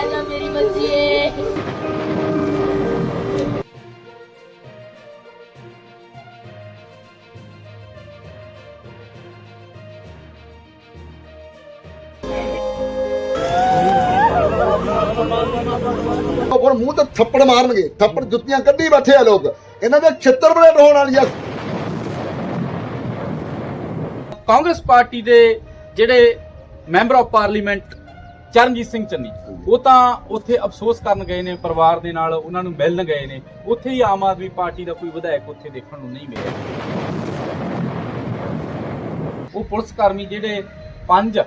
ਲੈ ਜਾ ਮੇਰੀ ਬੱਚੀਏ ਉਹ ਹੁਣ ਮੂੰਹ ਤੇ ਥੱਪੜ ਮਾਰਨਗੇ। ਥੱਪੜ ਜੁੱਤੀਆਂ ਕੱਢੀ ਬੈਠੇ ਆ ਲੋਕ। ਇਹਨਾਂ ਦੇ ਛਿੱਤਰ ਬੜੇ ਹੋਣ ਵਾਲੀ ਆ। ਕਾਂਗਰਸ ਪਾਰਟੀ ਦੇ ਜਿਹੜੇ member of parliament Charanjit Singh Channi. ਉਹ ਤਾਂ ਉੱਥੇ ਅਫਸੋਸ ਕਰਨ ਗਏ ਨੇ, ਪਰਿਵਾਰ ਦੇ ਨਾਲ ਉਹਨਾਂ ਨੂੰ ਮਿਲਣ ਗਏ ਨੇ। ਉੱਥੇ ਹੀ ਆਮ ਆਦਮੀ ਪਾਰਟੀ ਦਾ ਕੋਈ ਵਿਧਾਇਕ ਉੱਥੇ ਦੇਖਣ ਨੂੰ ਨਹੀਂ ਮਿਲਿਆ। ਉਹ ਪੁਲਿਸ ਕਰਮੀ ਜਿਹੜੇ ਪੰਜ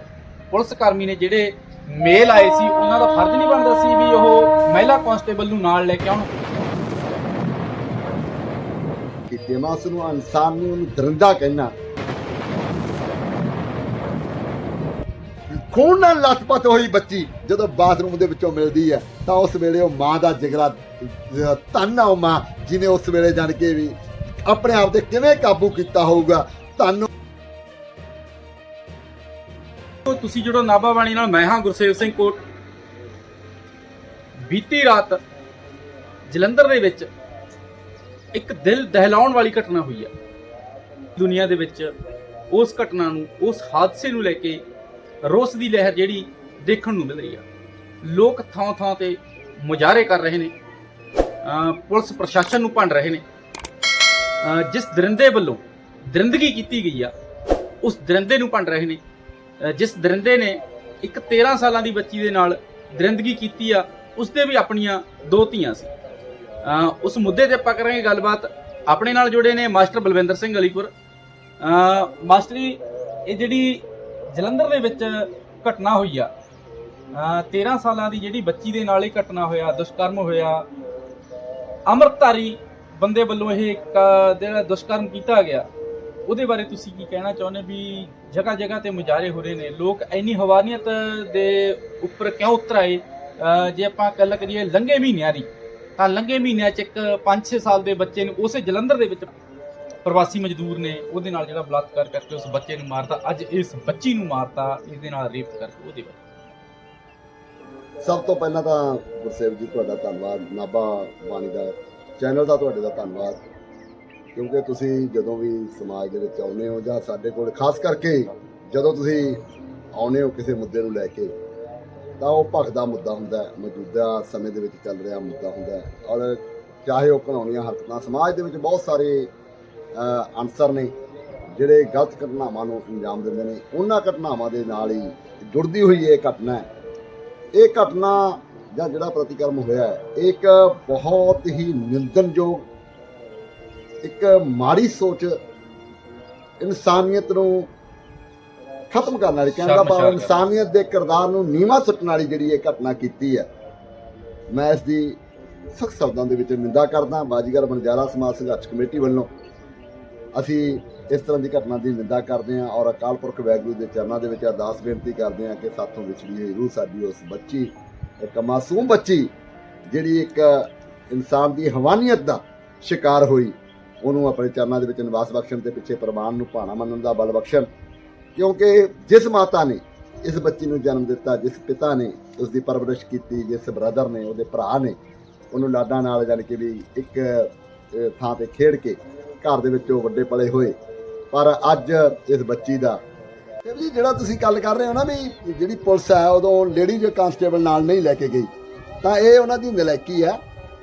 ਪੁਲਿਸ ਕਰਮੀ ਨੇ ਜਿਹੜੇ ਮੇਲ ਆਏ ਸੀ, ਉਹਨਾਂ ਦਾ ਫਰਜ਼ ਨਹੀਂ ਬਣਦਾ ਸੀ ਵੀ ਉਹ ਮਹਿਲਾ ਕਾਂਸਟੇਬਲ ਨੂੰ ਨਾਲ ਲੈ ਕੇ ਆਉਣ। ਕਿ ਦਿਮਾਸ ਨੂੰ ਇਨਸਾਨ ਨੂੰ ਦਰਿੰਦਾ ਕਹਿਣਾ। ਖੂਨ ਨਾਲ ਲੱਥਪੱਥ ਹੋਈ ਬੱਚੀ ਜਦੋਂ ਬਾਥਰੂਮ ਦੇ ਵਿੱਚੋਂ ਮਿਲਦੀ ਹੈ, ਤਾਂ ਉਸ ਵੇਲੇ ਉਹ ਮਾਂ ਦਾ ਜਿਗਰਾ ਧੰਨ ਆ ਉਹ ਮਾਂ ਜਿਨੇ ਉਸ ਵੇਲੇ ਜਾਣ ਕੇ ਵੀ ਆਪਣੇ ਆਪ ਤੇ ਕਿਵੇਂ ਕਾਬੂ ਕੀਤਾ ਹੋਊਗਾ, ਧੰਨ ਤੁਸੀਂ ਜਿਹੜਾ ਨਾਭਾ ਬਾਣੀ ਨਾਲ, ਮੈਂ ਹਾਂ ਗੁਰਸੇਵ ਸਿੰਘ ਕੋਟ। ਬੀਤੀ ਰਾਤ ਜਲੰਧਰ ਦੇ ਵਿੱਚ ਇੱਕ ਦਿਲ ਦਹਿਲਾਉਣ ਵਾਲੀ ਘਟਨਾ ਹੋਈ ਹੈ। ਦੁਨੀਆ ਦੇ ਵਿੱਚ ਉਸ ਘਟਨਾ ਨੂੰ, ਉਸ ਹਾਦਸੇ ਨੂੰ ਲੈ ਕੇ ਰੋਸ ਦੀ ਲਹਿਰ ਜਿਹੜੀ ਦੇਖਣ ਨੂੰ ਮਿਲ ਰਹੀ ਆ। ਲੋਕ ਥਾਂ ਥਾਂ ਤੇ ਮੁਜ਼ਾਹਰੇ ਕਰ ਰਹੇ ਨੇ। ਪੁਲਿਸ ਪ੍ਰਸ਼ਾਸਨ ਨੂੰ ਭੰਡ ਰਹੇ ਨੇ। ਜਿਸ ਦਰਿੰਦੇ ਵੱਲੋਂ ਦਰਿੰਦਗੀ ਕੀਤੀ ਗਈ ਆ, ਉਸ ਦਰਿੰਦੇ ਨੂੰ ਭੰਡ ਰਹੇ ਨੇ। ਜਿਸ ਦਰਿੰਦੇ ਨੇ ਇੱਕ 13 ਸਾਲਾਂ ਦੀ ਬੱਚੀ ਦੇ ਨਾਲ ਦਰਿੰਦਗੀ ਕੀਤੀ ਆ ਉਸਦੇ ਵੀ ਆਪਣੀਆਂ ਦੋ ਧੀਆਂ ਸੀ। ਉਸ ਮੁੱਦੇ ਤੇ ਆਪਾਂ ਕਰਾਂਗੇ ਗੱਲਬਾਤ। ਆਪਣੇ ਨਾਲ ਜੁੜੇ ਨੇ ਮਾਸਟਰ ਬਲਵਿੰਦਰ ਸਿੰਘ ਅਲੀਪੁਰ। ਅਹ ਮਾਸਟਰੀ, ਇਹ ਜਿਹੜੀ ਜਲੰਧਰ ਦੇ ਵਿੱਚ ਘਟਨਾ ਹੋਈ ਆ। ਅਹ 13 ਸਾਲਾਂ ਦੀ ਜਿਹੜੀ ਬੱਚੀ ਦੇ ਨਾਲ ਇਹ ਘਟਨਾ ਹੋਇਆ, ਦੁਸ਼ਕਰਮ ਹੋਇਆ। ਅਮਰਤਾਰੀ ਬੰਦੇ ਵੱਲੋਂ ਇਹ ਇੱਕ, ਜਿਹੜਾ ਦੁਸ਼ਕਰਮ ਕੀਤਾ ਗਿਆ, ਉਹਦੇ ਬਾਰੇ ਤੁਸੀਂ ਕੀ ਕਹਿਣਾ ਚਾਹੁੰਦੇ ਵੀ ਜਗ੍ਹਾ ਜਗ੍ਹਾ ਤੇ ਮੁਜ਼ਾਹਰੇ ਹੋ ਰਹੇ ਨੇ? ਲੋਕ ਇੰਨੀ ਹਵਾਨੀਅਤ ਦੇ ਉੱਪਰ ਕਿਉਂ ਉਤਰ ਆਏ? ਜੇ ਆਪਾਂ ਗੱਲ ਕਰੀਏ ਲੰਘੇ ਮਹੀਨਿਆਂ ਦੀ, ਤਾਂ ਲੰਘੇ ਮਹੀਨਿਆਂ ਚ ਇੱਕ 5-6 ਸਾਲ ਦੇ ਬੱਚੇ ਨੂੰ, ਉਸੇ ਜਲੰਧਰ ਦੇ ਵਿੱਚ ਪ੍ਰਵਾਸੀ ਮਜ਼ਦੂਰ ਨੇ ਉਹਦੇ ਨਾਲ ਜਿਹੜਾ ਬਲਾਤਕਾਰ ਕਰਕੇ ਉਸ ਬੱਚੇ ਨੂੰ ਮਾਰਤਾ, ਅੱਜ ਇਸ ਬੱਚੀ ਨੂੰ ਮਾਰਤਾ, ਇਹਦੇ ਨਾਲ ਰੇਪ ਕਰਕੇ ਉਹਦੇ ਬਾਰੇ ਸਭ ਤੋਂ ਪਹਿਲਾਂ ਤਾਂ ਗੁਰਸੇਵ ਜੀ, ਤੁਹਾਡਾ ਧੰਨਵਾਦ। ਨਾਭਾ ਬਾਣੀ ਦਾ ਚੈਨਲ ਦਾ ਤੁਹਾਡੇ ਦਾ ਧੰਨਵਾਦ। ਕਿਉਂਕਿ ਤੁਸੀਂ ਜਦੋਂ ਵੀ ਸਮਾਜ ਦੇ ਵਿੱਚ ਆਉਂਦੇ ਹੋ ਜਾਂ ਸਾਡੇ ਕੋਲ, ਖਾਸ ਕਰਕੇ ਜਦੋਂ ਤੁਸੀਂ ਆਉਂਦੇ ਹੋ ਕਿਸੇ ਮੁੱਦੇ ਨੂੰ ਲੈ ਕੇ, ਤਾਂ ਉਹ ਭਖਦਾ ਮੁੱਦਾ ਹੁੰਦਾ ਮੌਜੂਦਾ ਸਮੇਂ ਦੇ ਵਿੱਚ ਚੱਲ ਰਿਹਾ ਮੁੱਦਾ ਹੁੰਦਾ ਔਰ ਚਾਹੇ ਉਹ ਘਿਨਾਉਣੀਆਂ ਹਰਕਤਾਂ, ਸਮਾਜ ਦੇ ਵਿੱਚ ਬਹੁਤ ਸਾਰੇ ਅਨਸਰ ਨੇ ਜਿਹੜੇ ਗਲਤ ਘਟਨਾਵਾਂ ਨੂੰ ਅੰਜਾਮ ਦਿੰਦੇ ਨੇ ਉਹਨਾਂ ਘਟਨਾਵਾਂ ਦੇ ਨਾਲ ਹੀ ਜੁੜਦੀ ਹੋਈ ਇਹ ਘਟਨਾ ਹੈ। ਇਹ ਘਟਨਾ ਜਾਂ ਜਿਹੜਾ ਪ੍ਰਤੀਕਰਮ ਹੋਇਆ ਹੈ ਇੱਕ ਬਹੁਤ ਹੀ ਨਿੰਦਨਯੋਗ ਇੱਕ ਮਾੜੀ ਸੋਚ ਇਨਸਾਨੀਅਤ ਨੂੰ ਖਤਮ ਕਰਨ ਵਾਲੀ ਕਹਿੰਦਾ ਭਾਵ। ਇਨਸਾਨੀਅਤ ਦੇ ਕਿਰਦਾਰ ਨੂੰ ਨੀਵਾ ਸੁੱਟਣ ਵਾਲੀ ਜਿਹੜੀ ਇਹ ਘਟਨਾ ਕੀਤੀ ਹੈ। ਮੈਂ ਇਸ ਦੀ ਸਖਤ ਸ਼ਬਦਾਂ ਦੇ ਵਿੱਚ ਨਿੰਦਾ ਕਰਦਾ ਬਾਜੀਗਰ ਬੰਜਾਰਾ ਸਮਾਜ ਸੰਘਰਸ਼ ਕਮੇਟੀ ਵੱਲੋਂ ਅਸੀਂ ਇਸ ਤਰ੍ਹਾਂ ਦੀ ਘਟਨਾ ਦੀ ਨਿੰਦਾ ਕਰਦੇ ਹਾਂ ਔਰ ਅਕਾਲ ਪੁਰਖ ਵੈਗੁਰੂ ਦੇ ਚਰਨਾਂ ਦੇ ਵਿੱਚ ਅਰਦਾਸ ਬੇਨਤੀ ਕਰਦੇ ਹਾਂ ਕਿ ਸਾਥੋਂ ਵਿਛੜੀ ਹੋਈ ਰੂਹ ਸਾਡੀ ਉਸ ਬੱਚੀ, ਇੱਕ ਮਾਸੂਮ ਬੱਚੀ, ਜਿਹੜੀ ਇੱਕ ਇਨਸਾਨ ਦੀ ਹਵਾਨੀਅਤ ਦਾ ਸ਼ਿਕਾਰ ਹੋਈ, ਉਹਨੂੰ ਆਪਣੇ ਚਰਨਾਂ ਦੇ ਵਿੱਚ ਨਿਵਾਸ ਬਖਸ਼ਣ ਤੇ ਪਿੱਛੇ ਪ੍ਰਮਾਣ ਨੂੰ ਭਾਣਾ ਮੰਨਣ ਦਾ ਬਲ ਬਖਸ਼ਣ। ਕਿਉਂਕਿ ਜਿਸ ਮਾਤਾ ਨੇ ਇਸ ਬੱਚੀ ਨੂੰ ਜਨਮ ਦਿੱਤਾ, ਜਿਸ ਪਿਤਾ ਨੇ ਉਸ ਦੀ ਪਰਵਰਿਸ਼ ਕੀਤੀ, ਜਿਸ ਬ੍ਰਦਰ ਨੇ, ਉਹਦੇ ਭਰਾ ਨੇ, ਉਹਨੂੰ ਲਾਡਾਂ ਨਾਲ ਜਾਣੀ ਕਿ ਵੀ ਇੱਕ ਥਾਂ ਤੇ ਖੇਡ ਕੇ ਘਰ ਦੇ ਵਿੱਚ ਉਹ ਵੱਡੇ ਪਲੇ ਹੋਏ। ਪਰ ਅੱਜ ਇਸ ਬੱਚੀ ਦਾ ਇਹ ਵੀ ਜਿਹੜਾ ਤੁਸੀਂ ਗੱਲ ਕਰ ਰਹੇ ਹੋ ਨਾ ਵੀ ਜਿਹੜੀ ਪੁਲਿਸ ਹੈ, ਉਦੋਂ ਲੇਡੀ ਕਾਂਸਟੇਬਲ ਨਾਲ ਨਹੀਂ ਲੈ ਕੇ ਗਈ। ਤਾਂ ਇਹ ਉਹਨਾਂ ਦੀ ਨਲੈਕੀ ਹੈ।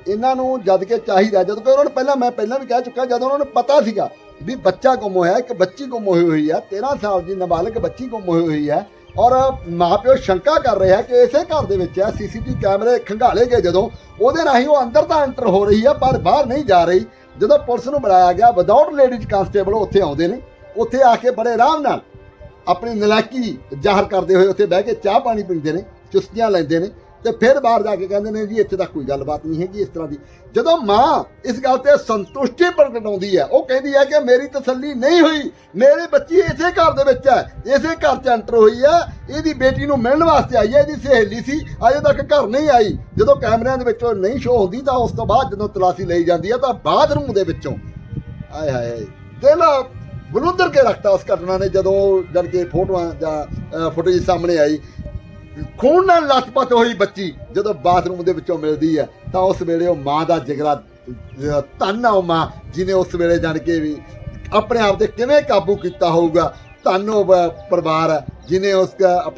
ਇਹਨਾਂ ਨੂੰ ਜਦ ਕਿ ਚਾਹੀਦਾ ਜਦੋਂ ਕਿ ਉਹਨਾਂ ਨੂੰ ਪਹਿਲਾਂ ਮੈਂ ਪਹਿਲਾਂ ਵੀ ਕਹਿ ਚੁੱਕਾ, ਜਦੋਂ ਉਹਨਾਂ ਨੂੰ ਪਤਾ ਸੀਗਾ ਵੀ ਬੱਚਾ ਗੁੰਮ ਹੋਇਆ, ਇੱਕ ਬੱਚੀ ਗੁੰਮ ਹੋਈ ਹੋਈ ਹੈ 13 ਸਾਲ ਦੀ ਨਾਬਾਲਗ ਬੱਚੀ ਗੁੰਮ ਹੋਈ ਹੋਈ ਹੈ ਔਰ ਮਾਪਿਓ ਸ਼ੰਕਾ ਕਰ ਰਿਹਾ ਕਿ ਇਸੇ ਘਰ ਦੇ ਵਿੱਚ ਹੈ, ਸੀਸੀਟੀਵੀ ਕੈਮਰੇ ਖੰਗਾਲੇ ਗਏ ਜਦੋਂ ਉਹਦੇ ਰਾਹੀਂ ਉਹ ਅੰਦਰ ਤਾਂ ਐਂਟਰ ਹੋ ਰਹੀ ਹੈ, ਪਰ ਬਾਹਰ ਨਹੀਂ ਜਾ ਰਹੀ। ਜਦੋਂ ਪੁਲਿਸ ਨੂੰ ਬੁਲਾਇਆ ਗਿਆ ਵਿਦਆਊਟ ਲੇਡੀਜ਼ ਕਾਂਸਟੇਬਲ ਉੱਥੇ ਆਉਂਦੇ ਨੇ। ਉੱਥੇ ਆ ਕੇ ਬੜੇ ਆਰਾਮ ਨਾਲ ਆਪਣੀ ਨਲਾਇਕੀ ਜ਼ਾਹਰ ਕਰਦੇ ਹੋਏ ਉੱਥੇ ਬਹਿ ਕੇ ਚਾਹ ਪਾਣੀ ਪੀਂਦੇ ਨੇ ਚੁਸਤੀਆਂ ਲੈਂਦੇ ਨੇ। ਤੇ ਫਿਰ ਬਾਹਰ ਜਾ ਕੇ ਕਹਿੰਦੇ ਨੇ ਜੀ, ਇੱਥੇ ਤਾਂ ਕੋਈ ਗੱਲਬਾਤ ਨਹੀਂ ਹੈਗੀ ਇਸ ਤਰ੍ਹਾਂ ਦੀ। ਜਦੋਂ ਮਾਂ ਇਸ ਗੱਲ ਤੇ ਸੰਤੁਸ਼ਟੀ ਪ੍ਰਗਟਾਉਂਦੀ ਹੈ, ਉਹ ਕਹਿੰਦੀ ਹੈ ਕਿ ਮੇਰੀ ਤਸੱਲੀ ਨਹੀਂ ਹੋਈ, ਮੇਰੀ ਬੱਚੀ ਇਸੇ ਘਰ ਦੇ ਵਿੱਚ ਹੈ, ਇਸੇ ਘਰ 'ਚ ਐਂਟਰ ਹੋਈ ਹੈ, ਇਹਦੀ ਬੇਟੀ ਨੂੰ ਮਿਲਣ ਵਾਸਤੇ ਆਈ ਹੈ, ਇਹਦੀ ਸਹੇਲੀ ਸੀ, ਅਜੇ ਤੱਕ ਘਰ ਨਹੀਂ ਆਈ। ਜਦੋਂ ਕੈਮਰਿਆਂ ਦੇ ਵਿੱਚੋਂ ਨਹੀਂ ਸ਼ੋ ਹੁੰਦੀ, ਤਾਂ ਉਸ ਤੋਂ ਬਾਅਦ ਜਦੋਂ ਤਲਾਸ਼ੀ ਲਈ ਜਾਂਦੀ ਹੈ, ਤਾਂ ਬਾਥਰੂਮ ਦੇ ਵਿੱਚੋਂ, ਆਏ ਹਾਏ, ਦਿਲ ਬਲੁੰਦਰ ਕੇ ਰੱਖਤਾ ਉਸ ਘਟਨਾ ਨੇ, ਜਦੋਂ ਜਦ ਕਿ ਫੋਟੋਆਂ ਜਾਂ ਫੁਟੇਜ ਸਾਹਮਣੇ ਆਈ। ਖੂਨ ਨਾਲ ਲੱਥਪੱਥ ਹੋਈ ਬੱਚੀ ਜਦੋਂ ਬਾਥਰੂਮ ਦੇ ਵਿੱਚੋਂ ਮਿਲਦੀ ਹੈ, ਤਾਂ ਉਸ ਵੇਲੇ ਉਹ ਮਾਂ ਦਾ ਜਿਗਰਾ ਧੰਨ ਆ ਉਹ ਮਾਂ, ਜਿਹਨੇ ਉਸ ਵੇਲੇ ਜਾਣ ਕੇ ਵੀ ਆਪਣੇ ਆਪ ਤੇ ਕਿਵੇਂ ਕਾਬੂ ਕੀਤਾ ਹੋਊਗਾ, ਧੰਨ ਉਹ ਪਰਿਵਾਰ ਹੈ ਜਿਨੇ ਉਸ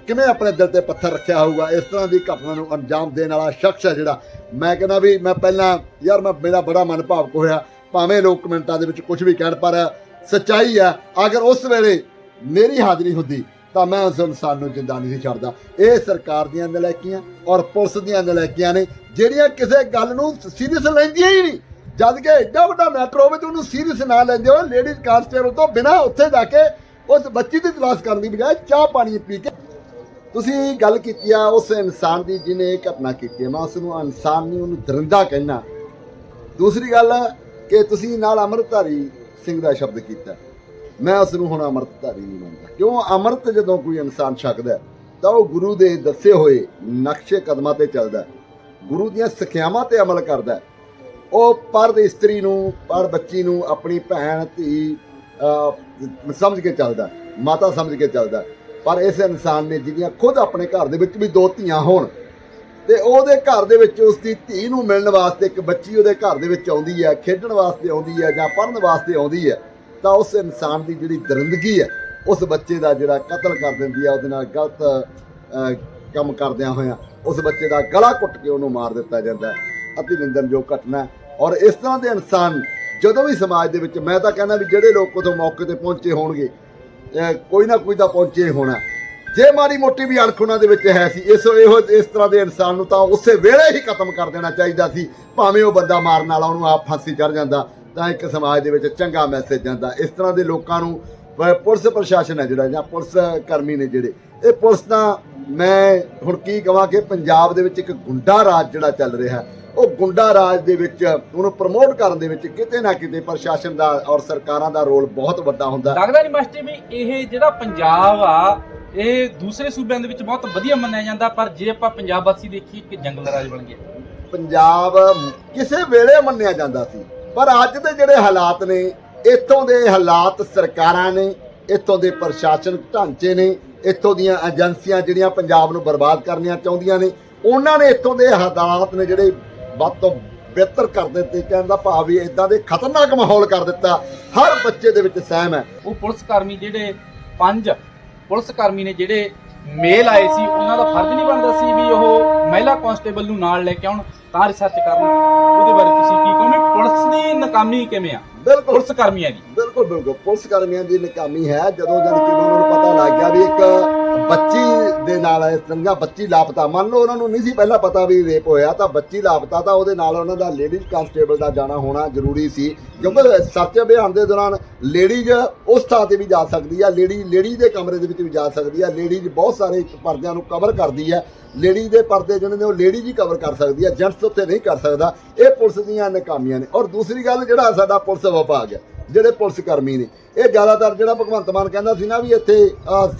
ਕਿਵੇਂ ਆਪਣੇ ਦਿਲ ਤੇ ਪੱਥਰ ਰੱਖਿਆ ਹੋਊਗਾ, ਇਸ ਤਰ੍ਹਾਂ ਦੀ ਘਟਨਾ ਨੂੰ ਅੰਜਾਮ ਦੇਣ ਵਾਲਾ ਸ਼ਖਸ ਹੈ ਜਿਹੜਾ। ਮੈਂ ਕਹਿੰਦਾ ਵੀ ਮੈਂ ਪਹਿਲਾਂ, ਯਾਰ ਮੈਂ ਮੇਰਾ ਬੜਾ ਮਨ ਭਾਵਕ ਹੋਇਆ, ਭਾਵੇਂ ਲੋਕ ਕਮੈਂਟਾਂ ਦੇ ਵਿੱਚ ਕੁਝ ਵੀ ਕਹਿਣ, ਪਰ ਸੱਚਾਈ ਹੈ, ਅਗਰ ਉਸ ਵੇਲੇ ਮੇਰੀ ਹਾਜ਼ਰੀ ਹੁੰਦੀ ਤਾਂ ਮੈਂ ਉਸ ਇਨਸਾਨ ਨੂੰ ਜਿੰਦਾ ਨਹੀਂ ਛੱਡਦਾ। ਇਹ ਸਰਕਾਰ ਦੀਆਂ ਨਲਾਇਕੀਆਂ ਔਰ ਪੁਲਿਸ ਦੀਆਂ ਨਲਾਇਕੀਆਂ ਨੇ, ਜਿਹੜੀਆਂ ਕਿਸੇ ਗੱਲ ਨੂੰ ਸੀਰੀਅਸ ਲੈਂਦੀਆਂ ਹੀ ਨਹੀਂ। ਜਦ ਕਿ ਐਡਾ ਵੱਡਾ ਮੈਟਰ ਹੋਵੇ ਤੇ ਉਹਨੂੰ ਸੀਰੀਅਸ ਨਾ ਲੈਂਦੇ ਹੋ ਲੇਡੀਜ਼ ਕਾਂਸਟੇਬਲ ਤੋਂ ਬਿਨਾਂ ਉੱਥੇ ਜਾ ਕੇ ਉਸ ਬੱਚੀ ਦੀ ਤਲਾਸ਼ ਕਰਨ ਦੀ ਬਜਾਏ ਚਾਹ ਪਾਣੀ ਪੀ ਕੇ। ਤੁਸੀਂ ਗੱਲ ਕੀਤੀ ਆ ਉਸ ਇਨਸਾਨ ਦੀ, ਜਿਹਨੇ ਇਹ ਘਟਨਾ ਕੀਤੀ ਹੈ। ਮੈਂ ਉਸ ਨੂੰ ਇਨਸਾਨ ਨਹੀਂ, ਉਹਨੂੰ ਦਰਿੰਦਾ ਕਹਿਣਾ ਦੂਸਰੀ ਗੱਲ ਕਿ ਤੁਸੀਂ ਨਾਲ ਅੰਮ੍ਰਿਤਧਾਰੀ ਸਿੰਘ ਦਾ ਸ਼ਬਦ ਕੀਤਾ। ਮੈਂ ਉਸ ਨੂੰ ਹੁਣ ਅੰਮ੍ਰਿਤਧਾਰੀ ਨਹੀਂ ਮੰਨਦਾ। ਕਿਉਂ? ਅੰਮ੍ਰਿਤ ਜਦੋਂ ਕੋਈ ਇਨਸਾਨ ਛਕਦਾ ਤਾਂ ਉਹ ਗੁਰੂ ਦੇ ਦੱਸੇ ਹੋਏ ਨਕਸ਼ੇ ਕਦਮਾਂ ਤੇ ਚੱਲਦਾ ਗੁਰੂ ਦੀਆਂ ਸਿੱਖਿਆਵਾਂ ਤੇ ਅਮਲ ਕਰਦਾ ਉਹ ਪਰਦ ਇਸਤਰੀ ਨੂੰ ਪਰ ਬੱਚੀ ਨੂੰ, ਆਪਣੀ ਭੈਣ, ਧੀ ਸਮਝ ਕੇ ਚੱਲਦਾ ਮਾਤਾ ਸਮਝ ਕੇ ਚੱਲਦਾ ਪਰ ਇਸ ਇਨਸਾਨ ਨੇ ਜਿਹਦੀਆਂ ਖੁਦ ਆਪਣੇ ਘਰ ਦੇ ਵਿੱਚ ਵੀ ਦੋ ਧੀਆਂ ਹੋਣ, ਤੇ ਉਹਦੇ ਘਰ ਦੇ ਵਿੱਚ ਉਸ ਦੀ ਧੀ ਨੂੰ ਮਿਲਣ ਵਾਸਤੇ ਇੱਕ ਬੱਚੀ ਉਹਦੇ ਘਰ ਦੇ ਵਿੱਚ ਆਉਂਦੀ ਹੈ, ਖੇਡਣ ਵਾਸਤੇ ਆਉਂਦੀ ਹੈ ਜਾਂ ਪੜ੍ਹਨ ਵਾਸਤੇ ਆਉਂਦੀ ਹੈ ਤਾਂ ਉਸ ਇਨਸਾਨ ਦੀ ਜਿਹੜੀ ਦਰਿੰਦਗੀ ਹੈ, ਉਸ ਬੱਚੇ ਦਾ ਜਿਹੜਾ ਕਤਲ ਕਰ ਦਿੰਦੀ ਹੈ, ਉਹਦੇ ਨਾਲ ਗਲਤ ਕੰਮ ਕਰਦਿਆਂ ਹੋਇਆਂ, ਉਸ ਬੱਚੇ ਦਾ ਗਲਾ ਕੁੱਟ ਕੇ ਉਹਨੂੰ ਮਾਰ ਦਿੱਤਾ ਜਾਂਦਾ ਹੈ। ਅਤੀ ਨਿੰਦਨਯੋਗ ਘਟਨਾ ਔਰ ਇਸ ਤਰ੍ਹਾਂ ਦੇ ਇਨਸਾਨ ਜਦੋਂ ਵੀ ਸਮਾਜ ਦੇ ਵਿੱਚ, ਮੈਂ ਤਾਂ ਕਹਿੰਦਾ ਵੀ ਜਿਹੜੇ ਲੋਕ ਉਦੋਂ ਮੌਕੇ ਤੇ ਪਹੁੰਚੇ ਹੋਣਗੇ ਕੋਈ ਨਾ ਕੋਈ ਤਾਂ ਪਹੁੰਚੇ ਹੋਣਾ ਜੇ ਮਾੜੀ ਮੋਟੀ ਵੀ ਅਣਖ ਉਹਨਾਂ ਦੇ ਵਿੱਚ ਹੈ ਸੀ, ਇਸ ਇਹੋ, ਇਸ ਤਰ੍ਹਾਂ ਦੇ ਇਨਸਾਨ ਨੂੰ ਤਾਂ ਉਸੇ ਵੇਲੇ ਹੀ ਖਤਮ ਕਰ ਦੇਣਾ ਚਾਹੀਦਾ ਸੀ, ਭਾਵੇਂ ਉਹ ਬੰਦਾ ਮਾਰਨ ਵਾਲਾ ਉਹਨੂੰ ਆਪ ਫਾਂਸੀ ਚੜ ਜਾਂਦਾ। ਤਾਂ ਇੱਕ ਸਮਾਜ ਦੇ ਵਿੱਚ ਚੰਗਾ ਮੈਸੇਜ ਜਾਂਦਾ। ਇਸ ਤਰ੍ਹਾਂ ਦੇ ਲੋਕਾਂ ਨੂੰ ਪੁਲਿਸ ਪ੍ਰਸ਼ਾਸਨ ਹੈ ਜਿਹੜਾ ਜਾਂ ਪੁਲਿਸ ਕਰਮੀ ਨੇ ਜਿਹੜੇ ਇਹ ਪੁਲਿਸ ਤਾਂ ਮੈਂ ਹੁਣ ਕੀ ਕਹਾਂ ਕਿ ਪੰਜਾਬ ਦੇ ਵਿੱਚ ਇੱਕ ਗੁੰਡਾ ਰਾਜ ਜਿਹੜਾ ਚੱਲ ਰਿਹਾ ਹੈ, ਉਹ ਗੁੰਡਾ ਰਾਜ ਦੇ ਵਿੱਚ ਉਹਨੂੰ ਪ੍ਰਮੋਟ ਕਰਨ ਦੇ ਵਿੱਚ ਕਿਤੇ ਨਾ ਕਿਤੇ ਪ੍ਰਸ਼ਾਸਨ ਦਾ ਔਰ ਸਰਕਾਰਾਂ ਦਾ ਰੋਲ ਬਹੁਤ ਵੱਡਾ ਹੁੰਦਾ। ਲੱਗਦਾ ਨਹੀਂ ਮਾਸਟਰ ਵੀ ਇਹ ਜਿਹੜਾ ਪੰਜਾਬ ਆ ਇਹ ਦੂਸਰੇ ਸੂਬਿਆਂ ਦੇ ਵਿੱਚ ਬਹੁਤ ਵਧੀਆ ਮੰਨਿਆ ਜਾਂਦਾ ਪਰ ਜੇ ਆਪਾਂ ਪੰਜਾਬ ਵਾਸੀ ਦੇਖੀਏ ਕਿ ਜੰਗਲ ਰਾਜ ਬਣ ਗਿਆ। ਪੰਜਾਬ ਕਿਸੇ ਵੇਲੇ ਮੰਨਿਆ ਜਾਂਦਾ ਸੀ। ਪਰ ਅੱਜ ਦੇ ਜਿਹੜੇ ਹਾਲਾਤ ਨੇ, ਇੱਥੋਂ ਦੇ ਹਾਲਾਤ ਸਰਕਾਰਾਂ ਨੇ, ਇੱਥੋਂ ਦੇ ਪ੍ਰਸ਼ਾਸਨਿਕ ਢਾਂਚੇ ਨੇ, ਇੱਥੋਂ ਦੀਆਂ ਏਜੰਸੀਆਂ ਜਿਹੜੀਆਂ ਪੰਜਾਬ ਨੂੰ ਬਰਬਾਦ ਕਰਨੀਆਂ ਚਾਹੁੰਦੀਆਂ ਨੇ, ਉਹਨਾਂ ਨੇ ਇੱਥੋਂ ਦੇ ਹਾਲਾਤ ਨੇ ਜਿਹੜੇ ਵੱਧ ਤੋਂ ਬਿਹਤਰ ਕਰ ਦਿੱਤੇ, ਕਹਿਣ ਦਾ ਭਾਵ ਵੀ ਇਦਾਂ ਦੇ ਖਤਰਨਾਕ ਮਾਹੌਲ ਕਰ ਦਿੱਤਾ। ਹਰ ਬੱਚੇ ਦੇ ਵਿੱਚ ਸਹਿਮ ਹੈ। ਉਹ ਪੁਲਿਸ ਕਰਮੀ ਜਿਹੜੇ ਪੰਜ ਪੁਲਿਸ ਕਰਮੀ ਨੇ ਜਿਹੜੇ ਮੇਲ ਆਏ ਸੀ, ਉਹਨਾਂ ਦਾ ਫਰਜ਼ ਨਹੀਂ ਬਣਦਾ ਸੀ ਵੀ ਉਹ ਮਹਿਲਾ ਕਾਂਸਟੇਬਲ ਨੂੰ ਨਾਲ ਲੈ ਕੇ ਆਉਣ, ਤਾਂ ਰਿਸਰਚ ਕਰਨ। ਉਹਦੇ ਬਾਰੇ ਤੁਸੀਂ ਕੀ ਦੀ ਨਾਕਾਮੀ ਕਿਵੇਂ ਆ? ਬਿਲਕੁਲ। ਪੁਲਿਸ ਕਰਮੀਆਂ ਦੀ। ਬਿਲਕੁਲ ਬਿਲਕੁਲ। ਪੁਲਿਸ ਕਰਮੀਆਂ ਦੀ ਨਾਕਾਮੀ ਹੈ। ਜਦੋਂ ਜਦ ਕਿ ਉਹਨਾਂ ਨੂੰ ਪਤਾ ਲੱਗ ਗਿਆ ਵੀ ਇੱਕ ਬੱਚੀ ਦੇ ਨਾਲ ਇਸ ਤਰ੍ਹਾਂ ਬੱਚੀ ਲਾਪਤਾ। ਮੰਨ ਲਓ ਉਹਨਾਂ ਨੂੰ ਨਹੀਂ ਸੀ ਪਹਿਲਾਂ ਪਤਾ ਵੀ ਰੇਪ ਹੋਇਆ ਤਾਂ ਬੱਚੀ ਲਾਪਤਾ ਤਾਂ ਉਹਦੇ ਨਾਲ ਉਹਨਾਂ ਦਾ ਲੇਡੀਜ਼ ਕਾਂਸਟੇਬਲ ਦਾ ਜਾਣਾ ਹੋਣਾ ਜ਼ਰੂਰੀ ਸੀ। ਕਿਉਂਕਿ ਸਰਚ ਅਭਿਆਨ ਦੇ ਦੌਰਾਨ ਲੇਡੀਜ਼ ਉਸ ਥਾਂ ਤੇ ਵੀ ਜਾ ਸਕਦੀ ਆ। ਲੇਡੀ ਲੇਡੀ ਦੇ ਕਮਰੇ ਦੇ ਵਿੱਚ ਵੀ ਜਾ ਸਕਦੀ ਆ। ਲੇਡੀਜ਼ ਬਹੁਤ ਸਾਰੇ ਪਰਦਿਆਂ ਨੂੰ ਕਵਰ ਕਰਦੀ ਆ। ਲੇਡੀ ਦੇ ਪਰਦੇ ਜਿਹੜੇ ਨੇ ਉਹ ਲੇਡੀਜ਼ ਹੀ ਕਵਰ ਕਰ ਸਕਦੀ ਹੈ ਜੈਂਟਸ ਉੱਥੇ ਨਹੀਂ ਕਰ ਸਕਦਾ। ਇਹ ਪੁਲਿਸ ਦੀਆਂ ਨਕਾਮੀਆਂ ਨੇ। ਔਰ ਦੂਸਰੀ ਗੱਲ, ਜਿਹੜਾ ਸਾਡਾ ਪੁਲਿਸ ਵਿਭਾਗ ਹੈ, ਜਿਹੜੇ ਪੁਲਿਸ ਕਰਮੀ ਨੇ, ਇਹ ਜ਼ਿਆਦਾਤਰ ਜਿਹੜਾ ਭਗਵੰਤ ਮਾਨ ਕਹਿੰਦਾ ਸੀ ਨਾ ਵੀ ਇੱਥੇ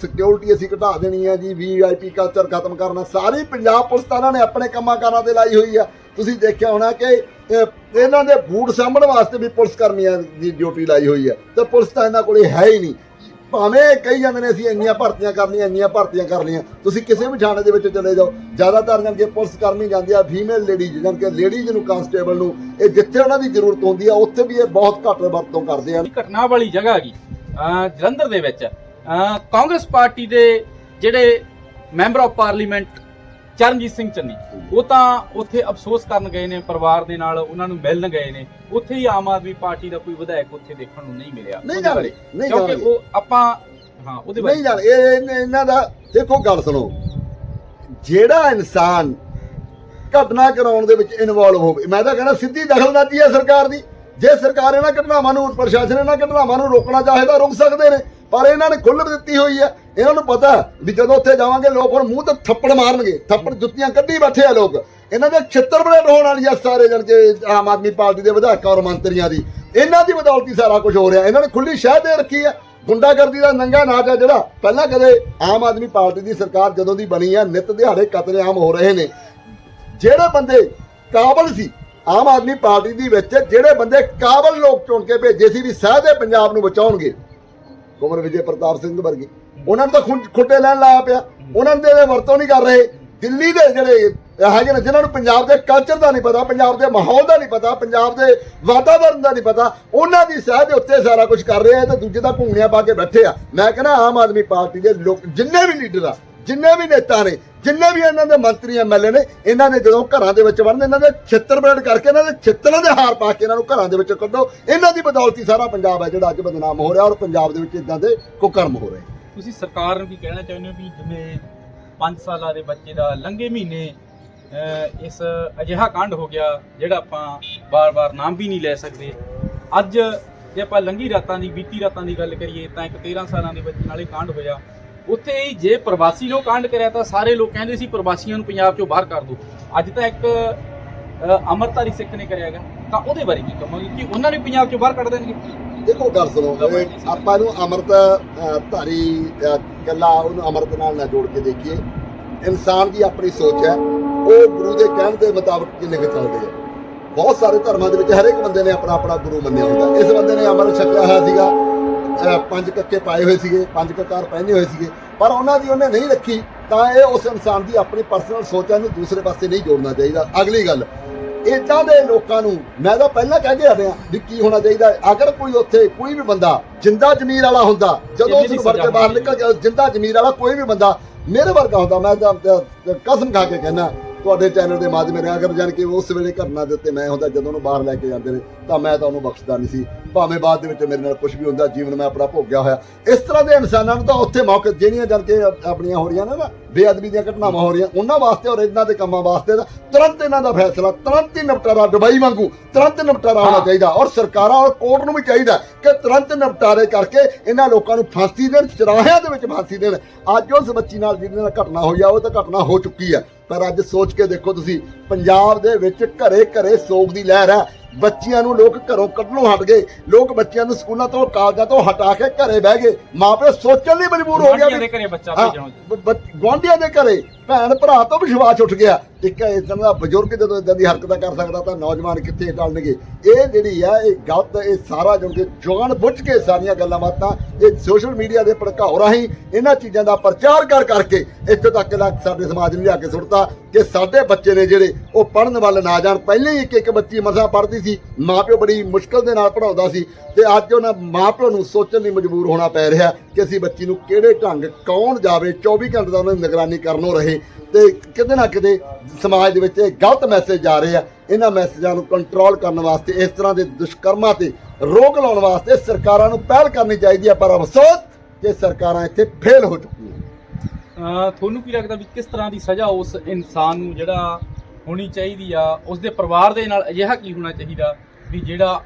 ਸਿਕਿਉਰਿਟੀ ਅਸੀਂ ਘਟਾ ਦੇਣੀ ਹੈ ਜੀ ਵੀਆਈਪੀ ਕਲਚਰ ਖਤਮ ਕਰਨਾ, ਸਾਰੀ ਪੰਜਾਬ ਪੁਲਿਸ ਤਾਂ ਇਹਨਾਂ ਨੇ ਆਪਣੇ ਕੰਮਾਂ ਕਾਰਾਂ ਤੇ ਲਾਈ ਹੋਈ ਆ। ਤੁਸੀਂ ਦੇਖਿਆ ਹੋਣਾ ਕਿ ਇਹਨਾਂ ਦੇ ਬੂਟ ਸਾਂਭਣ ਵਾਸਤੇ ਵੀ ਪੁਲਿਸ ਕਰਮੀਆਂ ਦੀ ਡਿਊਟੀ ਲਾਈ ਹੋਈ ਹੈ ਤੇ ਪੁਲਿਸ ਤਾਂ ਇਹਨਾਂ ਕੋਲੇ ਹੈ ਹੀ ਨਹੀਂ। ਭਾਵੇਂ ਕਹੀ ਜਾਂਦੇ ਨੇ ਅਸੀਂ ਇੰਨੀਆਂ ਭਰਤੀਆਂ ਕਰਨੀਆਂ, ਇੰਨੀਆਂ ਭਰਤੀਆਂ ਕਰ ਲਈਆਂ, ਤੁਸੀਂ ਕਿਸੇ ਵੀ ਥਾਣੇ ਦੇ ਵਿੱਚ ਚਲੇ ਜਾਓ, ਜ਼ਿਆਦਾਤਰ ਜਾਣ ਕੇ ਪੁਲਿਸ ਕਰਮੀ ਜਾਂਦੇ ਆ ਫੀਮੇਲ ਲੇਡੀਜ਼ ਜਾਣ ਕੇ ਲੇਡੀਜ਼ ਨੂੰ ਕਾਂਸਟੇਬਲ ਨੂੰ, ਇਹ ਜਿੱਥੇ ਉਹਨਾਂ ਦੀ ਜ਼ਰੂਰਤ ਹੁੰਦੀ ਆ, ਉੱਥੇ ਵੀ ਇਹ ਬਹੁਤ ਘੱਟ ਵਰਤੋਂ ਕਰਦੇ ਆ। ਘਟਨਾ ਵਾਲੀ ਜਗ੍ਹਾ ਹੈਗੀ ਜਲੰਧਰ ਦੇ ਵਿੱਚ ਕਾਂਗਰਸ ਪਾਰਟੀ ਦੇ ਜਿਹੜੇ member of parliament Charanjit Singh Channi. ਉਹ ਤਾਂ ਉੱਥੇ ਅਫਸੋਸ ਕਰਨ ਗਏ ਨੇ ਪਰਿਵਾਰ ਦੇ ਨਾਲ ਉਹਨਾਂ ਨੂੰ ਮਿਲਣ ਗਏ ਨੇ। ਉੱਥੇ ਹੀ ਆਮ ਆਦਮੀ ਪਾਰਟੀ ਦਾ ਕੋਈ ਵਿਧਾਇਕ ਉੱਥੇ ਦੇਖਣ ਨੂੰ ਨਹੀਂ ਮਿਲਿਆ। ਨਹੀਂ ਬਾਰੇ। ਨਹੀਂ ਕਿਉਂਕਿ ਜਾਣਗੇ ਉਹ ਆਪਾਂ ਹਾਂ ਉਹਦੇ ਬਾਰੇ। ਨਹੀਂ ਜਾਣ ਇਹ ਇਹ- ਇਹਨਾਂ ਦਾ ਦੇਖੋ ਗੱਲ ਸੁਣੋ। ਜਿਹੜਾ ਇਨਸਾਨ ਘਟਨਾ ਕਰਾਉਣ ਦੇ ਵਿੱਚ ਇਨਵੋਲਵ ਹੋਵੇ ਮੈਂ ਤਾਂ ਕਹਿੰਦਾ ਸਿੱਧੀ ਦਖਲਅੰਦਾਜ਼ੀ ਹੈ ਸਰਕਾਰ ਦੀ। ਜੇ ਸਰਕਾਰ ਇਹਨਾਂ ਘਟਨਾਵਾਂ ਨੂੰ ਪ੍ਰਸ਼ਾਸਨ ਇਹਨਾਂ ਘਟਨਾਵਾਂ ਨੂੰ ਰੋਕਣਾ ਚਾਹੇ ਤਾਂ ਰੁਕ ਸਕਦੇ ਨੇ। ਪਰ ਇਹਨਾਂ ਨੇ ਖੁੱਲ੍ਹ ਦਿੱਤੀ ਹੋਈ ਹੈ। ਇਹਨਾਂ ਨੂੰ ਪਤਾ ਵੀ ਜਦੋਂ ਉੱਥੇ ਜਾਵਾਂਗੇ, ਲੋਕ ਹੁਣ ਮੂੰਹ ਤੇ ਥੱਪੜ ਮਾਰਨਗੇ। ਥੱਪੜ ਜੁੱਤੀਆਂ ਕੱਢੀ ਬੈਠੇ ਆ ਲੋਕ। ਇਹਨਾਂ ਦੇ ਛਿੱਤਰ ਬਲੇਡ ਹੋਣ ਵਾਲੀ ਆ ਸਾਰੇ ਜਣ ਕੇ ਆਮ ਆਦਮੀ ਪਾਰਟੀ ਦੇ ਵਿਧਾਇਕਾਂ ਔਰ ਮੰਤਰੀਆਂ ਦੀ। ਇਹਨਾਂ ਦੀ ਬਦੌਲਤੀ ਸਾਰਾ ਕੁਝ ਹੋ ਰਿਹਾ। ਇਹਨਾਂ ਨੇ ਖੁੱਲੀ ਸ਼ਹਿ ਦੇ ਰੱਖੀ ਹੈ। ਗੁੰਡਾਗਰਦੀ ਦਾ ਨੰਗਾ ਨਾਚ ਹੈ ਜਿਹੜਾ ਪਹਿਲਾਂ ਕਦੇ ਆਮ ਆਦਮੀ ਪਾਰਟੀ ਦੀ ਸਰਕਾਰ ਜਦੋਂ ਦੀ ਬਣੀ ਹੈ, ਨਿਤ ਦਿਹਾੜੇ ਕਤਲੇਆਮ ਹੋ ਰਹੇ ਨੇ। ਜਿਹੜੇ ਬੰਦੇ ਕਾਬਲ ਸੀ, ਆਮ ਆਦਮੀ ਪਾਰਟੀ ਦੀ ਵਿੱਚ, ਜਿਹੜੇ ਬੰਦੇ ਕਾਬਲ ਲੋਕ ਚੁਣ ਕੇ ਭੇਜੇ ਸੀ ਵੀ ਸਹਿਦੇ ਪੰਜਾਬ ਨੂੰ ਬਚਾਉਣਗੇ ਕੁਮਰ ਵਿਜੇ ਪ੍ਰਤਾਪ ਸਿੰਘ ਵਰਗੇ। ਉਹਨਾਂ ਨੂੰ ਤਾਂ ਖੁੰ- ਖੁੱਡੇ ਲੈਣ ਲਾਇਆ ਪਿਆ। ਉਹਨਾਂ ਦੇ ਇਹ ਵਰਤੋਂ ਨਹੀਂ ਕਰ ਰਹੇ। ਦਿੱਲੀ ਦੇ ਜਿਹੜੇ ਹੈਗੇ ਨੇ, ਜਿਨ੍ਹਾਂ ਨੂੰ ਪੰਜਾਬ ਦੇ ਕਲਚਰ ਦਾ ਨਹੀਂ ਪਤਾ, ਪੰਜਾਬ ਦੇ ਮਾਹੌਲ ਦਾ ਨਹੀਂ ਪਤਾ, ਪੰਜਾਬ ਦੇ ਵਾਤਾਵਰਣ ਦਾ ਨਹੀਂ ਪਤਾ, ਉਹਨਾਂ ਦੀ ਸਹਿ ਦੇ ਉੱਤੇ ਸਾਰਾ ਕੁਝ ਕਰ ਰਹੇ ਆ ਤੇ ਦੂਜੇ ਦਾ ਘੂੰਗਣੀਆਂ ਪਾ ਕੇ ਬੈਠੇ ਆ। ਮੈਂ ਕਹਿੰਦਾ ਆਮ ਆਦਮੀ ਪਾਰਟੀ ਦੇ ਲੋਕ, ਜਿੰਨੇ ਵੀ ਲੀਡਰ ਆ ਜਿੰਨੇ ਵੀ ਨੇਤਾ ਨੇ, ਜਿੰਨੇ ਵੀ ਇਹਨਾਂ ਦੇ ਮੰਤਰੀ ਐਮਐਲਏ ਨੇ, ਇਹਨਾਂ ਨੇ ਜਦੋਂ ਘਰਾਂ ਦੇ ਵਿੱਚ ਵੜਨ, ਇਹਨਾਂ ਦੇ ਛਿੱਤਰ ਬਰੇਡ ਕਰਕੇ ਇਹਨਾਂ ਦੇ ਛਿੱਤਰਾਂ ਦੇ ਹਾਰ ਪਾ ਕੇ ਇਹਨਾਂ ਨੂੰ ਘਰਾਂ ਦੇ ਵਿੱਚ ਕੱਢੋ। ਇਹਨਾਂ ਦੀ ਬਦੌਲਤੀ ਸਾਰਾ ਪੰਜਾਬ ਹੈ ਜਿਹੜਾ ਅੱਜ ਬਦਨਾਮ ਹੋ ਰਿਹਾ ਔਰ ਪੰਜਾਬ ਦੇ ਵਿੱਚ ਇਦਾਂ ਦੇ ਕੁਕਰਮ ਹੋ ਰਹੇ ਤੁਸੀਂ ਸਰਕਾਰ ਨੂੰ ਵੀ ਕਹਿਣਾ ਚਾਹੁੰਦੇ ਹੋ ਵੀ ਜਿਵੇਂ 5 ਸਾਲਾਂ ਦੇ ਬੱਚੇ ਦਾ ਲੰਘੇ ਮਹੀਨੇ ਇਸ ਅਜਿਹਾ ਕਾਂਡ ਹੋ ਗਿਆ ਜਿਹੜਾ ਆਪਾਂ ਬਾਰ-ਬਾਰ ਨਾਮ ਵੀ ਨਹੀਂ ਲੈ ਸਕਦੇ। ਅੱਜ ਜੇ ਆਪਾਂ ਲੰਘੀ ਰਾਤਾਂ ਦੀ, ਬੀਤੀ ਰਾਤਾਂ ਦੀ ਗੱਲ ਕਰੀਏ ਤਾਂ ਇੱਕ 13 ਸਾਲਾਂ ਦੇ ਬੱਚੇ ਨਾਲ ਇਹ ਕਾਂਡ ਹੋਇਆ। ਉੱਥੇ ਹੀ ਜੇ ਪ੍ਰਵਾਸੀ ਲੋਕ ਕਾਂਡ ਕਰਿਆ ਤਾਂ ਸਾਰੇ ਲੋਕ ਕਹਿੰਦੇ ਸੀ ਪ੍ਰਵਾਸੀਆਂ ਨੂੰ ਪੰਜਾਬ ਚੋਂ ਬਾਹਰ ਕਰ ਦਿਓ ਅੱਜ ਤਾਂ ਇੱਕ ਅਹ, ਅੰਮ੍ਰਿਤਧਾਰੀ ਸਿੱਖ ਨੇ ਕਰਿਆਗਾ ਤਾਂ ਉਹਦੇ ਬਾਰੇ ਕੀ ਕਹਾਂਗੇ ਕਿ ਉਹਨਾਂ ਨੇ ਪੰਜਾਬ ਚੋਂ ਬਾਹਰ ਕੱਢ ਦੇਣਗੇ? ਦੇਖੋ ਗੱਲ ਸੁਣੋ ਆਪਾਂ ਨੂੰ ਅਮਰਤ ਧਾਰੀ ਕੱਲਾ ਉਹਨੂੰ ਅਮਰਤ ਨਾਲ ਨਾ ਜੋੜ ਕੇ ਦੇਖੀਏ। ਇਨਸਾਨ ਦੀ ਆਪਣੀ ਸੋਚ ਹੈ। ਉਹ ਗੁਰੂ ਦੇ ਕਹਿਣ ਦੇ ਮੁਤਾਬਕ ਕਿੰਨੇ ਕੁ ਚੱਲਦੇ ਆ। ਬਹੁਤ ਸਾਰੇ ਧਰਮਾਂ ਦੇ ਵਿੱਚ ਹਰੇਕ ਬੰਦੇ ਨੇ ਆਪਣਾ ਆਪਣਾ ਗੁਰੂ ਮੰਨਿਆ ਹੁੰਦਾ। ਇਸ ਬੰਦੇ ਨੇ ਅਮਰ ਛਕਿਆ ਹੋਇਆ ਸੀਗਾ। ਪੰਜ ਕੱਕੇ ਪਾਏ ਹੋਏ ਸੀਗੇ ਪੰਜ ਕਕਾਰ ਪਹਿਨੇ ਹੋਏ ਸੀਗੇ ਪਰ ਉਹਨਾਂ ਦੀ ਉਹਨੇ ਨਹੀਂ ਰੱਖੀ ਤਾਂ ਇਹ ਉਸ ਇਨਸਾਨ ਦੀ ਆਪਣੀ ਪਰਸਨਲ ਸੋਚ ਇਹਨੂੰ ਦੂਸਰੇ ਪਾਸੇ ਨਹੀਂ ਜੋੜਨਾ ਚਾਹੀਦਾ ਅਗਲੀ ਗੱਲ ਇਦਾਂ ਦੇ ਲੋਕਾਂ ਨੂੰ ਮੈਂ ਤਾਂ ਪਹਿਲਾਂ ਕਹਿ ਕੇ ਹਟਿਆ ਵੀ ਕੀ ਹੋਣਾ ਚਾਹੀਦਾ ਹੈ। ਅਗਰ ਕੋਈ ਉੱਥੇ ਕੋਈ ਵੀ ਬੰਦਾ ਜਿੰਦਾ ਜ਼ਮੀਰ ਵਾਲਾ ਹੁੰਦਾ ਜਦੋਂ ਉਸ ਨੂੰ ਕੇ ਬਾਹਰ ਨਿਕਲ ਗਿਆ ਜਿੰਦਾ ਜ਼ਮੀਰ ਵਾਲਾ ਕੋਈ ਵੀ ਬੰਦਾ ਮੇਰੇ ਵਰਗਾ ਹੁੰਦਾ ਮੈਂ ਤਾਂ ਕਸਮ ਖਾ ਕੇ ਕਹਿਣਾ ਤੁਹਾਡੇ ਚੈਨਲ ਦੇ ਮਾਧਿਅਮ ਰਾਹੀਂ ਅਗਰ ਜਾਣ ਕੇ ਉਸ ਵੇਲੇ ਘਟਨਾ ਦੇ ਉੱਤੇ ਮੈਂ ਹੁੰਦਾ ਜਦੋਂ ਉਹਨੂੰ ਬਾਹਰ ਲੈ ਕੇ ਜਾਂਦੇ ਨੇ ਤਾਂ ਮੈਂ ਤਾਂ ਉਹਨੂੰ ਬਖਸ਼ਦਾ ਨਹੀਂ ਸੀ। ਭਾਵੇਂ ਬਾਅਦ ਦੇ ਵਿੱਚ ਮੇਰੇ ਨਾਲ ਕੁਝ ਵੀ ਹੁੰਦਾ ਜੀਵਨ ਮੈਂ ਆਪਣਾ ਭੋਗਿਆ ਹੋਇਆ। ਇਸ ਤਰ੍ਹਾਂ ਦੇ ਇਨਸਾਨਾਂ ਨੂੰ ਤਾਂ ਉੱਥੇ ਮੌਕੇ ਜਿਹੜੀਆਂ ਜਾਣ ਕੇ ਆਪਣੀਆਂ ਹੋ ਰਹੀਆਂ ਨੇ ਨਾ ਬੇਅਦਬੀ ਦੀਆਂ ਘਟਨਾਵਾਂ ਹੋ ਰਹੀਆਂ ਉਹਨਾਂ ਵਾਸਤੇ ਔਰ ਇਹਨਾਂ ਦੇ ਕੰਮਾਂ ਵਾਸਤੇ ਤਾਂ ਤੁਰੰਤ ਇਹਨਾਂ ਦਾ ਫੈਸਲਾ ਤੁਰੰਤ ਹੀ ਨਿਪਟਾਰਾ ਦੁਬਈ ਵਾਂਗੂ ਤੁਰੰਤ ਨਿਪਟਾਰਾ ਹੋਣਾ। ਚਾਹੀਦਾ ਔਰ ਸਰਕਾਰਾਂ ਔਰ ਕੋਰਟ ਨੂੰ ਵੀ ਚਾਹੀਦਾ ਕਿ ਤੁਰੰਤ ਨਿਪਟਾਰੇ ਕਰਕੇ ਇਹਨਾਂ ਲੋਕਾਂ ਨੂੰ ਫਾਂਸੀ ਦੇਣ ਚਰਾਹਿਆਂ ਦੇ ਵਿੱਚ ਫਾਂਸੀ ਦੇਣ। ਅੱਜ ਉਸ ਬੱਚੀ ਨਾਲ ਜਿਹਦੇ ਨਾਲ ਘਟਨਾ ਹੋਈ ਆ ਉਹ ਤਾਂ ਘਟਨਾ ਹੋ ਚੁੱਕੀ ਹੈ ਪਰ ਅੱਜ ਸੋਚ ਕੇ ਦੇਖੋ ਤੁਸੀਂ ਪੰਜਾਬ ਦੇ ਵਿੱਚ ਘਰੇ ਘਰੇ ਸੋਗ ਦੀ ਲਹਿਰ ਹੈ। ਬੱਚਿਆਂ ਨੂੰ ਲੋਕ ਘਰੋਂ ਕੱਢਣੋਂ ਹਟ ਗਏ। ਲੋਕ ਬੱਚਿਆਂ ਨੂੰ ਸਕੂਲਾਂ ਤੋਂ ਕਾਲਜਾਂ ਤੋਂ ਹਟਾ ਕੇ ਘਰੇ ਬਹਿ ਗਏ। ਮਾਪੇ ਸੋਚਣ ਲਈ ਮਜਬੂਰ ਹੋ ਗਿਆ ਗੁਆਂਢੀਆਂ ਦੇ ਘਰੇ ਬੱਚਾ ਭੇਜਣਾ ਗੁਆਂਢੀਆਂ ਦੇ ਘਰੇ। ਭੈਣ ਭਰਾ ਤੋਂ ਵਿਸ਼ਵਾਸ ਉੱਠ ਗਿਆ। ਇੱਕ ਇਦਾਂ ਦਾ ਬਜ਼ੁਰਗ ਜਦੋਂ ਇਦਾਂ ਦੀ ਹਰਕਤਾਂ ਕਰ ਸਕਦਾ ਤਾਂ ਨੌਜਵਾਨ ਕਿੱਥੇ ਟਲਣਗੇ? ਇਹ ਜਿਹੜੀ ਆ, ਇਹ ਗਲਤ, ਇਹ ਸਾਰਾ ਜੋ ਕਿ ਜਾਣ ਬੁੱਝ ਕੇ ਸਾਰੀਆਂ ਗੱਲਾਂ ਬਾਤਾਂ, ਇਹ ਸੋਸ਼ਲ ਮੀਡੀਆ ਦੇ ਭੜਕਾਓ ਰਾਹੀਂ ਇਹਨਾਂ ਚੀਜ਼ਾਂ ਦਾ ਪ੍ਰਚਾਰ ਕਰ ਕਰਕੇ ਇੱਥੋਂ ਤੱਕ ਲੱਗ ਸਾਡੇ ਸਮਾਜ ਨੂੰ ਲਿਆ ਕੇ ਸੁੱਟਤਾ ਕਿ ਸਾਡੇ ਬੱਚੇ ਨੇ ਜਿਹੜੇ ਉਹ ਪੜਨ ਵੱਲ ਨਾ ਜਾਣ। ਪਹਿਲੇ ਹੀ ਇੱਕ ਇੱਕ ਬੱਚੀ ਮਸਾਂ ਪੜ੍ਹਦੀ ਸੀ, ਮਾਪਿਓ ਬੜੀ ਮੁਸ਼ਕਲ ਦੇ ਨਾਲ ਪੜਾਉਂਦਾ ਸੀ ਤੇ ਅੱਜ ਉਹਨਾਂ ਮਾਪਿਓ ਨੂੰ ਸੋਚਣ ਲਈ ਮਜਬੂਰ ਹੋਣਾ ਪੈ ਰਿਹਾ। ਕਿ ਅਸੀਂ ਬੱਚੀ ਨੂੰ ਕਿਹੜੇ ਢੰਗ, ਕੌਣ ਜਾਵੇ 24 ਘੰਟੇ ਦਾ ਉਹਨਾਂ ਦੀ ਨਿਗਰਾਨੀ ਕਰਨੋਂ ਰਹੇ। ਤੇ ਕਿਤੇ ਨਾ ਕਿਤੇ ਸਮਾਜ ਦੇ ਵਿੱਚ ਇਹ ਗਲਤ ਮੈਸੇਜ ਜਾ ਰਹੇ ਆ। ਇਹਨਾਂ ਮੈਸੇਜਾਂ ਨੂੰ ਕੰਟਰੋਲ ਕਰਨ ਵਾਸਤੇ, ਇਸ ਤਰ੍ਹਾਂ ਦੇ ਦੁਸ਼ਕਰਮਾਂ ਤੇ ਰੋਕ ਲਾਉਣ ਵਾਸਤੇ ਸਰਕਾਰਾਂ ਨੂੰ ਪਹਿਲ ਕਰਨੀ ਚਾਹੀਦੀ ਹੈ ਪਰ ਅਫਸੋਸ ਕਿ ਸਰਕਾਰਾਂ ਇੱਥੇ ਫੇਲ ਹੋ ਚੁੱਕੀਆਂ ਤੁਹਾਨੂੰ ਕੀ ਲੱਗਦਾ ਵੀ ਕਿਸ ਤਰ੍ਹਾਂ ਦੀ ਸਜ਼ਾ ਉਸ ਇਨਸਾਨ ਨੂੰ ਜਿਹੜਾ ਹੋਣੀ ਚਾਹੀਦੀ ਆ ਉਸ ਦੇ ਪਰਿਵਾਰ ਦੇ ਨਾਲ ਅਜਿਹਾ ਕੀ ਹੋਣਾ ਚਾਹੀਦਾ ਵੀ ਜਿਹੜਾ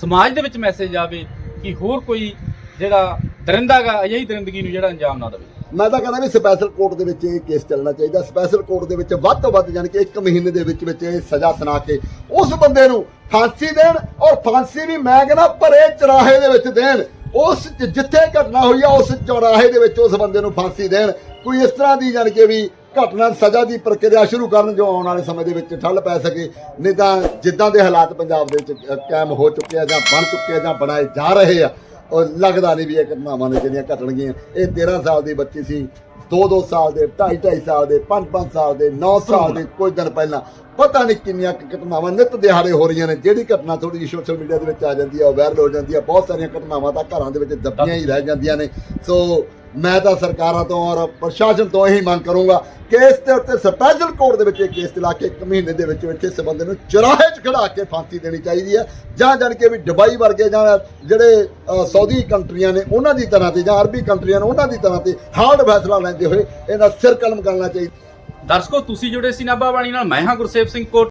ਸਮਾਜ ਦੇ ਵਿੱਚ ਮੈਸੇਜ ਆਵੇ ਕਿ ਹੋਰ ਕੋਈ ਜਿਹੜਾ ਦਰਿੰਦਾਗਾ ਅਜਿਹੀ ਦਰਿੰਦਗੀ ਨੂੰ ਜਿਹੜਾ ਅੰਜਾਮ ਨਾ ਦੇਵੇ। ਮੈਂ ਤਾਂ ਕਹਿੰਦਾ ਵੀ ਸਪੈਸ਼ਲ ਕੋਰਟ ਦੇ ਵਿੱਚ ਇਹ ਕੇਸ ਚੱਲਣਾ ਚਾਹੀਦਾ। ਸਪੈਸ਼ਲ ਕੋਰਟ ਦੇ ਵਿੱਚ ਵੱਧ ਤੋਂ ਵੱਧ ਜਾਣੀ ਕਿ 1 ਮਹੀਨੇ ਦੇ ਵਿੱਚ ਵਿੱਚ ਇਹ ਸਜ਼ਾ ਸੁਣਾ ਕੇ ਉਸ ਬੰਦੇ ਨੂੰ ਫਾਂਸੀ ਦੇਣ ਔਰ ਫਾਂਸੀ ਵੀ ਮੈਂ ਕਹਿੰਦਾ ਭਰੇ ਚਰਾਹੇ ਦੇ ਵਿੱਚ ਦੇਣ। ਉਸ ਜਿੱਥੇ ਘਟਨਾ ਹੋਈ ਆ, ਉਸ ਚੌਰਾਹੇ ਦੇ ਵਿੱਚ ਉਸ ਬੰਦੇ ਨੂੰ ਫਾਂਸੀ ਦੇਣ। ਕੋਈ ਇਸ ਤਰ੍ਹਾਂ ਦੀ ਜਾਣੀ ਕਿ ਵੀ ਘਟਨਾ ਸਜ਼ਾ ਦੀ ਪ੍ਰਕਿਰਿਆ ਸ਼ੁਰੂ ਕਰਨ ਜੋ ਆਉਣ ਵਾਲੇ ਸਮੇਂ ਦੇ ਵਿੱਚ ਠੱਲ ਪੈ ਸਕੇ, ਨਹੀਂ ਤਾਂ ਜਿੱਦਾਂ ਦੇ ਹਾਲਾਤ ਪੰਜਾਬ ਦੇ ਵਿੱਚ ਕਾਇਮ ਹੋ ਚੁੱਕੇ ਆ ਜਾਂ ਬਣ ਚੁੱਕੇ ਆ ਜਾਂ ਬਣਾਏ ਜਾ ਰਹੇ ਆ ਉਹ ਲੱਗਦਾ ਨਹੀਂ ਵੀ ਇਹ ਘਟਨਾਵਾਂ ਨੇ ਜਿਹੜੀਆਂ ਘਟਣਗੀਆਂ ਇਹ 13 ਸਾਲ ਦੀ ਬੱਚੀ ਸੀ। 2-2 ਸਾਲ ਦੇ 2.5 ਸਾਲ ਦੇ 5-5 ਸਾਲ ਦੇ 9 ਸਾਲ ਦੇ ਕੁਝ ਦਿਨ ਪਹਿਲਾਂ। ਪਤਾ ਨਹੀਂ ਕਿੰਨੀਆਂ ਘਟਨਾਵਾਂ ਨਿਤ ਦਿਹਾੜੇ ਹੋ ਰਹੀਆਂ ਨੇ। ਜਿਹੜੀ ਘਟਨਾ ਥੋੜੀ ਜਿਹੀ ਸੋਸ਼ਲ ਮੀਡੀਆ ਦੇ ਵਿੱਚ ਆ ਜਾਂਦੀ ਹੈ ਉਹ ਵਾਇਰਲ ਹੋ ਜਾਂਦੀ ਹੈ ਬਹੁਤ ਸਾਰੀਆਂ ਘਟਨਾਵਾਂ ਤਾਂ ਘਰਾਂ ਦੇ ਵਿੱਚ ਦੱਬੀਆਂ ਹੀ ਰਹਿ ਜਾਂਦੀਆਂ ਨੇ। ਸੋ ਮੈਂ ਤਾਂ ਸਰਕਾਰਾਂ ਤੋਂ ਔਰ ਪ੍ਰਸ਼ਾਸਨ ਤੋਂ ਇਹੀ ਮੰਗ ਕਰੂੰਗਾ ਕਿ ਇਸ ਦੇ ਉੱਤੇ ਸਪੈਸ਼ਲ ਕੋਰਟ ਦੇ ਵਿੱਚ ਇਹ ਕੇਸ ਚਲਾ ਕੇ ਇੱਕ ਮਹੀਨੇ ਦੇ ਵਿੱਚ ਵਿੱਚ ਇਸ ਬੰਦੇ ਨੂੰ ਚੁਰਾਹੇ 'ਚ ਖੜਾ ਕੇ ਫਾਂਸੀ ਦੇਣੀ ਚਾਹੀਦੀ ਹੈ ਜਾਂ ਜਾਣ ਕੇ ਵੀ ਦੁਬਈ ਵਰਗੇ ਜਾਂ ਜਿਹੜੇ ਸਾਊਦੀ ਕੰਟਰੀਆਂ ਨੇ ਉਹਨਾਂ ਦੀ ਤਰ੍ਹਾਂ ਤੇ ਜਾਂ ਅਰਬੀ ਕੰਟਰੀਆਂ ਨੇ ਉਹਨਾਂ ਦੀ ਤਰ੍ਹਾਂ ਤੇ ਹਾਰਡ ਫੈਸਲਾ ਲੈਂਦੇ ਹੋਏ ਇਹਦਾ ਸਿਰ ਕਲਮ ਕਰਨਾ ਚਾਹੀਦਾ। ਦਰਸ਼ਕੋ, ਤੁਸੀਂ ਜੁੜੇ ਸੀ ਨਾਭਾ ਬਾਣੀ ਨਾਲ, ਮੈਂ ਹਾਂ ਗੁਰਸੇਵ ਸਿੰਘ ਕੋਟ।